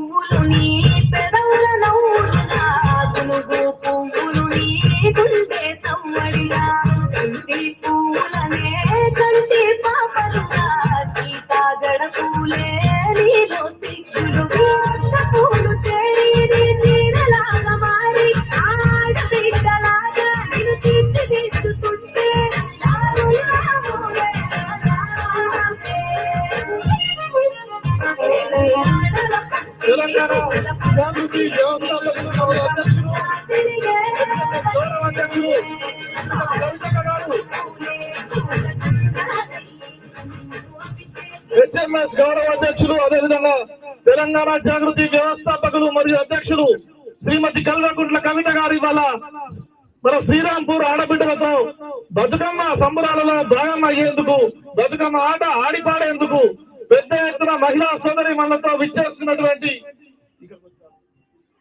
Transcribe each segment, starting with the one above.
పువ్వులు నీ తెలంగాణ జాగృతి వ్యవస్థాపకులు అధ్యక్షులు గౌరవ అధ్యక్షులు హెచ్ఎంఎస్ గౌరవ అధ్యక్షులు అదేవిధంగా తెలంగాణ జాగృతి వ్యవస్థాపకులు మరియు అధ్యక్షులు శ్రీమతి కల్వకుంట్ల కవిత గారి వల్ల మన శ్రీరాంపూర్ ఆడబిడ్డలతో బతుకమ్మ సంబరాలలో భాగం అయ్యేందుకు బతుకమ్మ ఆట ఆడిపాడేందుకు పెద్ద ఎత్తున మహిళా సోదరి మనతో విచ్చేస్తున్నటువంటి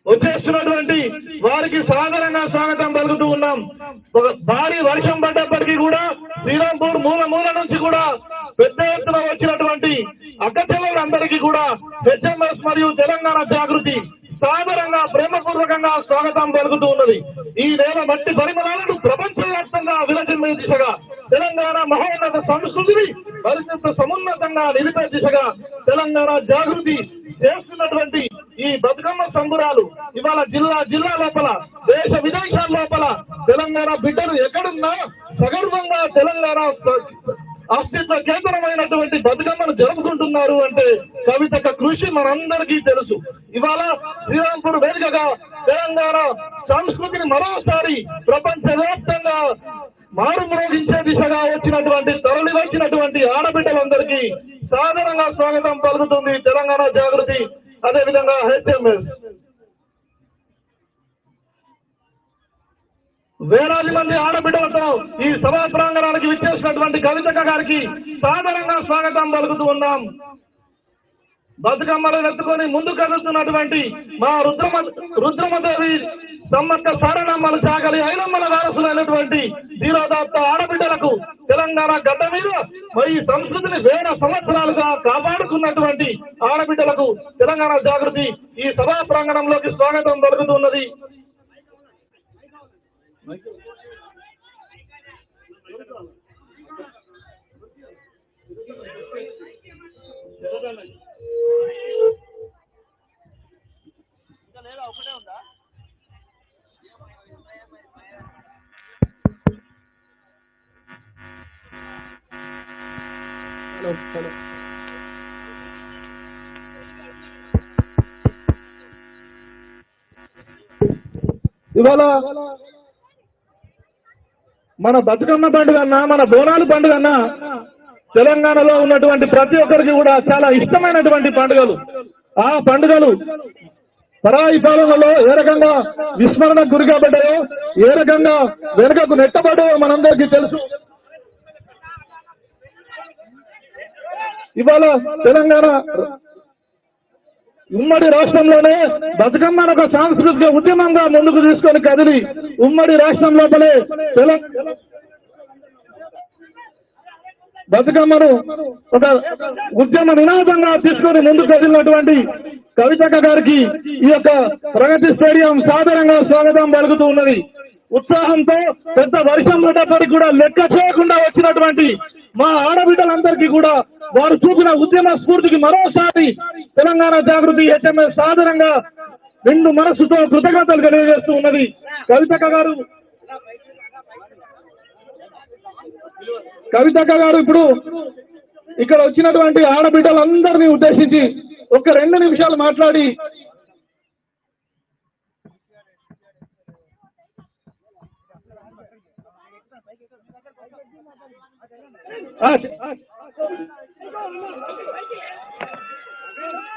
వచ్చేస్తున్నటువంటి వారికి సాధారణంగా స్వాగతం పలుకుతూ ఉన్నాం. ఒక భారీ వర్షం పడ్డప్పటికీ కూడా శ్రీరాంపూర్ మూల మూల నుంచి కూడా పెద్ద ఎత్తున వచ్చినటువంటి అక్కచెల్లెలందరికీ కూడా హెచ్ఎంఎస్ మరియు తెలంగాణ జాగృతి సాధారణంగా ప్రేమపూర్వకంగా స్వాగతం పలుకుతూ ఉన్నది. ఈ నేల మట్టి పరిమళాలను ప్రపంచవ్యాప్తంగా విరచిమ్మే దిశగా మహోన్నత సంస్కృతిని మరింత సమున్నతంగా నిలిపే దిశగా తెలంగాణ జాగృతి చేస్తున్నటువంటి ఈ బతుకమ్మ సంబురాలు ఇవాళ జిల్లా జిల్లా లోపల దేశ విదేశాల లోపల తెలంగాణ బిడ్డలు ఎక్కడున్నా సగర్వంగా తెలంగాణ అస్తిత్వ కేంద్రమైనటువంటి బతుకమ్మను జరుపుకుంటున్నారు అంటే కవితక కృషి మనందరికీ తెలుసు. ఇవాళ శ్రీరాంపూర్ వేదికగా తెలంగాణ సంస్కృతిని మరోసారి ప్రపంచ మారు మారుమ్రోగించే దిశగా వచ్చినటువంటి తరలి వచ్చినటువంటి ఆడబిడ్డలందరికీ సాధారణంగా స్వాగతం పలుకుతుంది తెలంగాణ జాగృతి అదేవిధంగా హెచ్ఎంఎస్. వేలాది మంది ఆడబిడ్డలతో ఈ సభా ప్రాంగణానికి విచ్చేసినటువంటి కవితక్క గారికి సాధారణంగా స్వాగతం పలుకుతూ ఉన్నాం. బతుకమ్మలు ఎత్తుకొని ముందు కదులుతున్నటువంటి మా రుద్రమ రుద్రమదేవి సమ్మక్క సారణమ్మలు చాగలి ఐనమ్మల వారసులైనటువంటి ధీరోదాత్త ఆడబిడ్డలకు తెలంగాణ గడ్డ మీద మరి ఈ సంస్కృతిని వేల సంవత్సరాలుగా కాపాడుకున్నటువంటి ఆడబిడ్డలకు తెలంగాణ జాగృతి ఈ సభా ప్రాంగణంలోకి స్వాగతం చేస్తాడు ఇవాళ మన బతుకమ్మ పండుగ అన్నా మన బోనాలు పండుగ అన్నా తెలంగాణలో ఉన్నటువంటి ప్రతి ఒక్కరికి కూడా చాలా ఇష్టమైనటువంటి పండుగలు. ఆ పండుగలు పరాయి పాలనలో ఏ రకంగా విస్మరణకు గురి కాబడ్డాయో ఏ రకంగా వెనుకకు నెట్టబడ్డాయో మనందరికీ తెలుసు. ఇవాళ తెలంగాణ ఉమ్మడి రాష్ట్రంలోనే బతుకమ్మను ఒక సాంస్కృతిక ఉద్యమంగా ముందుకు తీసుకొని కదిలి ఉమ్మడి రాష్ట్రం లోపలే తెల- బతుకమ్మను ఒక ఉద్యమ నినాదంగా తీసుకొని ముందుకు కదిలినటువంటి కవితక్క గారికి ఈ యొక్క ప్రగతి స్టేడియం సాధారణంగా స్వాగతం పలుకుతూ ఉన్నది. ఉత్సాహంతో పెద్ద వర్షం పడ్డప్పటికి కూడా లెక్క చేయకుండా వచ్చినటువంటి మా ఆడబిడ్డలందరికీ కూడా వారు చూపిన ఉద్యమ స్ఫూర్తికి మరోసారి తెలంగాణ జాగృతి హెచ్ఎంఎస్ సాధారణంగా రెండు మనస్సుతో కృతజ్ఞతలు తెలియజేస్తూ ఉన్నది. కవితక్క గారు. కవితక్క గారు ఇప్పుడు ఇక్కడ వచ్చినటువంటి ఆడబిడ్డలందరినీ ఉద్దేశించి ఒక రెండు నిమిషాలు మాట్లాడి. ఆ,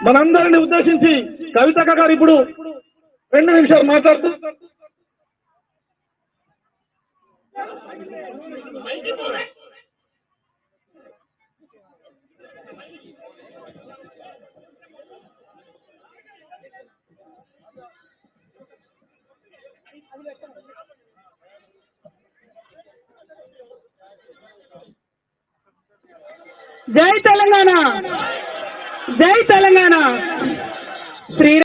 మనందరిని ఉద్దేశించి కవితక్క గారు ఇప్పుడు రెండు నిమిషాలు మాట్లాడుతూ జై తెలంగాణ. జై తెలంగాణ. శ్రీ